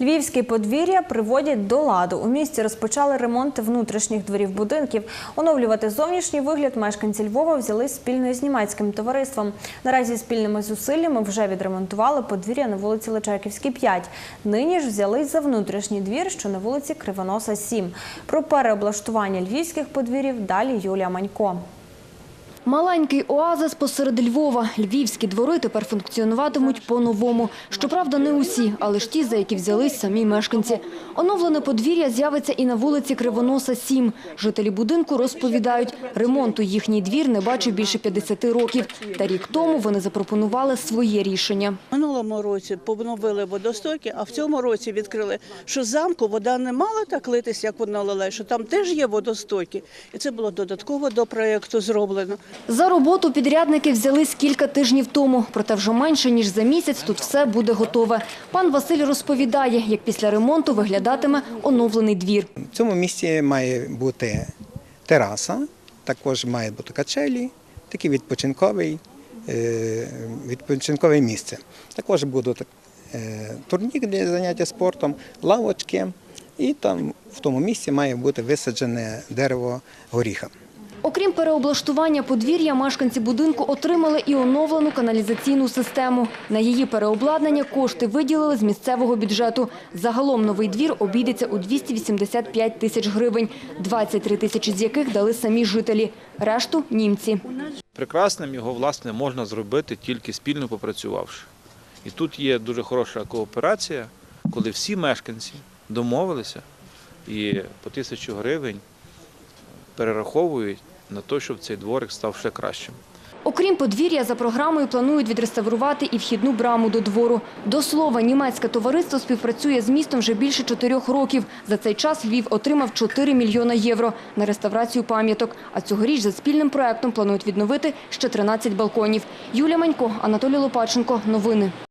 Львівські подвір'я приводять до ладу. У місті розпочали ремонт внутрішніх дворів будинків. Оновлювати зовнішній вигляд мешканці Львова взялись спільно із німецьким товариством. Наразі спільними зусиллями вже відремонтували подвір'я на вулиці Личаківській, 5. Нині ж взялись за внутрішній двір, що на вулиці Кривоноса, 7. Про переоблаштування львівських подвір'їв далі Юлія Манько. Маленький оазис посеред Львова. Львівські двори тепер функціонуватимуть по-новому. Щоправда, не усі, але ж ті, за які взялись самі мешканці. Оновлене подвір'я з'явиться і на вулиці Кривоноса, 7. Жителі будинку розповідають, ремонту їхній двір не бачив більше 50 років. Та рік тому вони запропонували своє рішення. Минулому році поновили водостоки, а в цьому році відкрили, що з замку вода не мала так литись, як вона лила, що там теж є водостоки. І це було додатково до проєкту зроблено. За роботу підрядники взялись кілька тижнів тому. Проте вже менше, ніж за місяць тут все буде готове. Пан Василь розповідає, як після ремонту виглядатиме оновлений двір. В цьому місці має бути тераса, також має бути качелі, такий відпочинковий, відпочинкове місце. Також будуть е, турнік для заняття спортом, лавочки, і там в тому місці має бути висаджене дерево горіха. Окрім переоблаштування подвір'я, мешканці будинку отримали і оновлену каналізаційну систему. На її переобладнання кошти виділили з місцевого бюджету. Загалом новий двір обійдеться у 285 тисяч гривень, 23 тисячі з яких дали самі жителі. Решту – німці. Прекрасним його власне можна зробити тільки спільно попрацювавши. І тут є дуже хороша кооперація, коли всі мешканці домовилися і по тисячу гривень перераховують на те, щоб цей дворик став ще кращим. Окрім подвір'я, за програмою планують відреставрувати і вхідну браму до двору. До слова, німецьке товариство співпрацює з містом вже більше чотирьох років. За цей час Львів отримав 4 мільйона євро на реставрацію пам'яток. А цьогоріч за спільним проектом планують відновити ще 13 балконів. Юлія Манько, Анатолій Лопаченко. Новини.